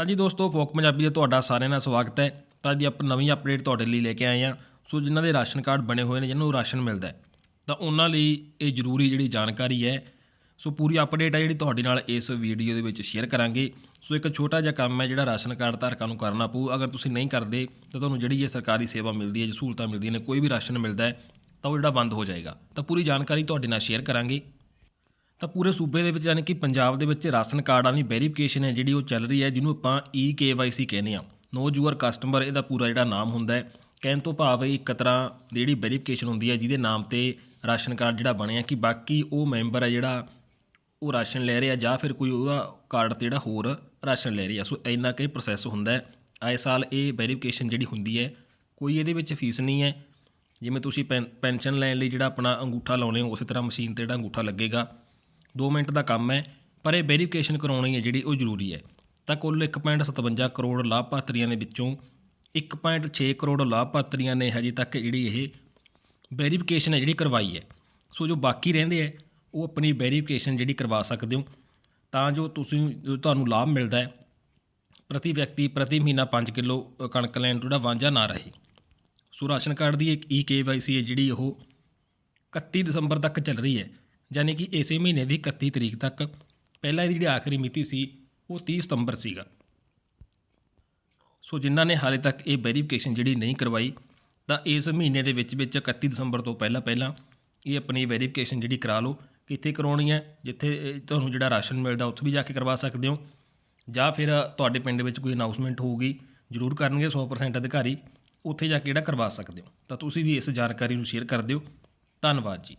ਹਾਂਜੀ ਦੋਸਤੋ, ਫੋਕ ਪੰਜਾਬੀ ਦਾ ਤੁਹਾਡਾ ਸਾਰਿਆਂ ਦਾ ਸਵਾਗਤ ਹੈ। ਤਾਂ ਅੱਜ ਆਪਾਂ ਨਵੀਂ ਅਪਡੇਟ ਤੁਹਾਡੇ ਲਈ ਲੈ ਕੇ ਆਏ ਹਾਂ। ਸੋ ਜਿਨ੍ਹਾਂ ਦੇ ਰਾਸ਼ਨ ਕਾਰਡ ਬਣੇ ਹੋਏ ਨੇ ਜਿਹਨਾਂ ਨੂੰ ਰਾਸ਼ਨ ਮਿਲਦਾ ਹੈ, ਤਾਂ ਉਹਨਾਂ ਲਈ ਇਹ ਜ਼ਰੂਰੀ ਜਿਹੜੀ ਜਾਣਕਾਰੀ ਹੈ। ਸੋ ਪੂਰੀ ਅਪਡੇਟ ਹੈ ਜਿਹੜੀ ਤੁਹਾਡੇ ਨਾਲ ਇਸ ਵੀਡੀਓ ਦੇ ਵਿੱਚ ਸ਼ੇਅਰ ਕਰਾਂਗੇ। ਸੋ ਇੱਕ ਛੋਟਾ ਜਿਹਾ ਕੰਮ ਹੈ ਜਿਹੜਾ ਰਾਸ਼ਨ ਕਾਰਡ ਧਾਰਕਾਂ ਨੂੰ ਕਰਨਾ ਪਊ। ਅਗਰ ਤੁਸੀਂ ਨਹੀਂ ਕਰਦੇ, ਤਾਂ ਤੁਹਾਨੂੰ ਜਿਹੜੀ ਇਹ ਸਰਕਾਰੀ ਸੇਵਾ ਮਿਲਦੀ ਹੈ, ਜਾਂ ਸਹੂਲਤਾਂ ਮਿਲਦੀਆਂ ਨੇ, ਕੋਈ ਵੀ ਰਾਸ਼ਨ ਮਿਲਦਾ ਹੈ, ਤਾਂ ਉਹ ਜਿਹੜਾ ਬੰਦ ਹੋ ਜਾਏਗਾ। ਤਾਂ ਪੂਰੀ ਜਾਣਕਾਰੀ ਤੁਹਾਡੇ ਨਾਲ ਸ਼ੇਅਰ ਕਰਾਂਗੇ। ਤਾਂ ਪੂਰੇ ਸੂਬੇ ਦੇ ਵਿੱਚ ਯਾਨੀ ਕਿ ਪੰਜਾਬ ਦੇ ਵਿੱਚ ਰਾਸ਼ਨ ਕਾਰਡਾਂ ਦੀ ਵੈਰੀਫਿਕੇਸ਼ਨ ਹੈ ਜਿਹੜੀ ਉਹ ਚੱਲ ਰਹੀ ਹੈ, ਜਿਹਨੂੰ ਆਪਾਂ ਈ ਕੇਵਾਈਸੀ ਕਹਿੰਦੇ ਆ ਨੋ ਜੂਅਰ ਕਸਟਮਰ ਇਹਦਾ ਪੂਰਾ ਜਿਹੜਾ ਨਾਮ ਹੁੰਦਾ ਹੈ। ਕਹਿਣ ਤੋਂ ਭਾਵ ਇਹ ਇੱਕ ਤਰ੍ਹਾਂ ਦੀ ਜਿਹੜੀ ਵੈਰੀਫਿਕੇਸ਼ਨ ਹੁੰਦੀ ਹੈ, ਜਿਹਦੇ ਨਾਮ ਤੇ ਰਾਸ਼ਨ ਕਾਰਡ ਜਿਹੜਾ ਬਣਿਆ ਕਿ ਬਾਕੀ ਉਹ ਮੈਂਬਰ ਹੈ ਜਿਹੜਾ ਉਹ ਰਾਸ਼ਨ ਲੈ ਰਿਹਾ ਜਾਂ ਫਿਰ ਕੋਈ ਉਹਦਾ ਕਾਰਡ ਤੇ ਜਿਹੜਾ ਹੋਰ ਰਾਸ਼ਨ ਲੈ ਰਿਹਾ। ਸੋ ਇੰਨਾ ਕਿ ਪ੍ਰੋਸੈਸ ਹੁੰਦਾ ਹੈ। ਆਏ ਸਾਲ ਇਹ ਵੈਰੀਫਿਕੇਸ਼ਨ ਜਿਹੜੀ ਹੁੰਦੀ ਹੈ, ਕੋਈ ਇਹਦੇ ਵਿੱਚ ਫੀਸ ਨਹੀਂ ਹੈ। ਜਿਵੇਂ ਤੁਸੀਂ ਪੈਨ- ਪੈਨਸ਼ਨ ਲੈਣ ਲਈ ਜਿਹੜਾ ਆਪਣਾ ਅੰਗੂਠਾ ਲਾਉਣੇ ਹੋ, ਉਸੇ ਤਰ੍ਹਾਂ ਮਸ਼ੀਨ ਤੇ ਜਿਹੜਾ ਅੰਗੂਠਾ ਲੱਗੇਗਾ। 2 ਮਿੰਟ ਦਾ ਕੰਮ ਹੈ, ਪਰ ਇਹ ਵੈਰੀਫਿਕੇਸ਼ਨ ਕਰਾਉਣੀ ਹੈ ਜਿਹੜੀ ਉਹ ਜ਼ਰੂਰੀ ਹੈ। ਤਾਂ ਕੁੱਲ 1.57 ਕਰੋੜ ਲਾਭਪਾਤਰੀਆਂ ਦੇ ਵਿੱਚੋਂ 1.6 ਕਰੋੜ ਲਾਭਪਾਤਰੀਆਂ ਨੇ ਹਜੇ ਤੱਕ ਜਿਹੜੀ ਇਹ ਵੈਰੀਫਿਕੇਸ਼ਨ ਹੈ ਜਿਹੜੀ ਕਰਵਾਈ ਹੈ। ਸੋ ਜੋ ਬਾਕੀ ਰਹਿੰਦੇ ਹੈ, ਉਹ ਆਪਣੀ ਵੈਰੀਫਿਕੇਸ਼ਨ ਜਿਹੜੀ ਕਰਵਾ ਸਕਦੇ ਹੋ। ਤਾਂ ਜੋ ਤੁਸੀਂ, ਜੋ ਤੁਹਾਨੂੰ ਲਾਭ ਮਿਲਦਾ ਹੈ, ਪ੍ਰਤੀ ਵਿਅਕਤੀ ਪ੍ਰਤੀ ਮਹੀਨਾ 5 ਕਿਲੋ ਕਣਕ ਲੈਣ ਤੋਂ ਜਿਹੜਾ ਵਾਂਝਾ ਨਾ ਰਹੇ। ਸੋ ਰਾਸ਼ਨ ਕਾਰਡ ਦੀ ਇੱਕ ਈ ਕੇਵਾਈਸੀ ਹੈ ਜਿਹੜੀ ਉਹ 31 ਦਸੰਬਰ ਤੱਕ ਚੱਲ ਰਹੀ ਹੈ। ਯਾਨੀ ਕਿ ਇਸੇ ਮਹੀਨੇ ਦੀ 31 ਤਰੀਕ ਤੱਕ ਪਹਿਲਾਂ ਇਹਦੀ ਜਿਹੜੀ ਆਖਰੀ ਮਿਤੀ ਸੀ, ਉਹ 30 ਸਤੰਬਰ ਸੀਗਾ। ਸੋ ਜਿਨ੍ਹਾਂ ਨੇ ਹਾਲੇ ਤੱਕ ਇਹ ਵੈਰੀਫਿਕੇਸ਼ਨ ਜਿਹੜੀ ਨਹੀਂ ਕਰਵਾਈ, ਤਾਂ ਇਸ ਮਹੀਨੇ ਦੇ ਵਿੱਚ ਵਿੱਚ 31 ਦਸੰਬਰ ਤੋਂ ਪਹਿਲਾਂ ਪਹਿਲਾਂ ਇਹ ਆਪਣੀ ਵੈਰੀਫਿਕੇਸ਼ਨ ਜਿਹੜੀ ਕਰਾ ਲਓ, ਕਿੱਥੇ ਕਰਾਉਣੀ ਹੈ, ਜਿੱਥੇ ਤੁਹਾਨੂੰ ਜਿਹੜਾ ਰਾਸ਼ਨ ਮਿਲਦਾ ਉੱਥੇ ਵੀ ਜਾ ਕੇ ਕਰਵਾ ਸਕਦੇ ਹੋ। ਜਾਂ ਫਿਰ ਤੁਹਾਡੇ ਪਿੰਡ ਵਿੱਚ ਕੋਈ ਅਨਾਉਂਸਮੈਂਟ ਹੋਊਗੀ, ਜ਼ਰੂਰ ਕਰਨਗੇ 100% ਅਧਿਕਾਰੀ, ਉੱਥੇ ਜਾ ਕੇ ਜਿਹੜਾ ਕਰਵਾ ਸਕਦੇ ਹੋ। ਤਾਂ ਤੁਸੀਂ ਵੀ ਇਸ ਜਾਣਕਾਰੀ ਨੂੰ ਸ਼ੇਅਰ ਕਰ ਦਿਓ। ਧੰਨਵਾਦ ਜੀ।